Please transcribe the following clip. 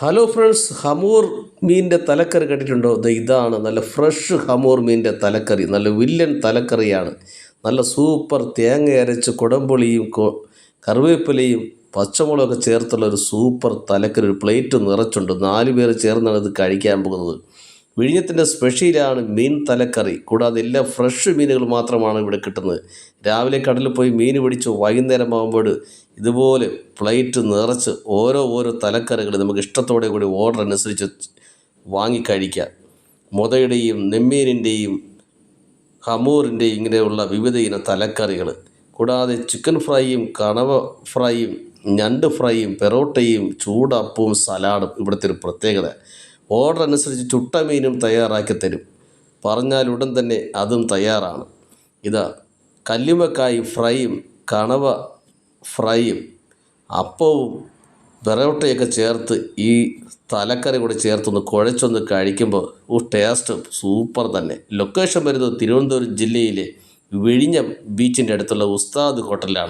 Hello friends ഹമൂർ മീനിന്റെ തലക്കറി കണ്ടിട്ടുണ്ടോ ഇതാണ് നല്ല ഫ്രഷ് ഹമൂർ മീനിന്റെ തലക്കറി. നല്ല വില്ലൻ തലക്കറിയാണ്. നല്ല സൂപ്പർ തേങ്ങ അരച്ച് കുടംപുളിയും കറിവേപ്പിലയും പച്ചമുളകൊക്കെ ചേർത്തുള്ള ഒരു സൂപ്പർ തലക്കറി. ഒരു പ്ലേറ്റ് നിറച്ചുണ്ട്. നാല് പേർ ചേർന്നാണ് ഇത് കഴിക്കാൻ പോകുന്നത്. വിഴിഞ്ഞത്തിന്റെ സ്പെഷ്യലാണ് മീൻ തലക്കറി. കൂടാതെ എല്ലാ ഫ്രഷ് മീനുകൾ മാത്രമാണ് ഇവിടെ കിട്ടുന്നത്. രാവിലെ കടലിൽ പോയി മീൻ പിടിച്ച് വൈകുന്നേരം ആകുമ്പോൾ ഇതുപോലെ പ്ലേറ്റ് നിറച്ച് ഓരോ ഓരോ തലക്കറികൾ നമുക്ക് ഇഷ്ടത്തോടെ കൂടി ഓർഡർ അനുസരിച്ച് വാങ്ങിക്കഴിക്കാം മുതയുടെയും നെമ്മീനിന്റെയും ഹമൂറിന്റെയും ഇങ്ങനെയുള്ള വിവിധ ഇനം തലക്കറികൾ. കൂടാതെ ചിക്കൻ ഫ്രൈയും കണവ ഫ്രൈയും ഞണ്ട് ഫ്രൈയും പെറോട്ടയും ചൂടപ്പവും സലാഡും ഇവിടുത്തെ ഒരു പ്രത്യേകത. ഓർഡർ അനുസരിച്ച് ചുട്ട മീനും തയ്യാറാക്കി തരും. പറഞ്ഞാൽ ഉടൻ തന്നെ അതും തയ്യാറാണ്. ഇതാ കല്ലുമക്കായി ഫ്രൈയും കണവ ഫ്രൈയും അപ്പവും പെറോട്ടയൊക്കെ ചേർത്ത് ഈ തലക്കറി കൂടെ ചേർത്തൊന്ന് കുഴച്ചൊന്ന് കഴിക്കുമ്പോൾ ഓ ടേസ്റ്റ് സൂപ്പർ തന്നെ. ലൊക്കേഷൻ വരുന്നത് തിരുവനന്തപുരം ജില്ലയിലെ വിഴിഞ്ഞം ബീച്ചിന്റെ അടുത്തുള്ള ഉസ്താദ് ഹോട്ടലിലാണ്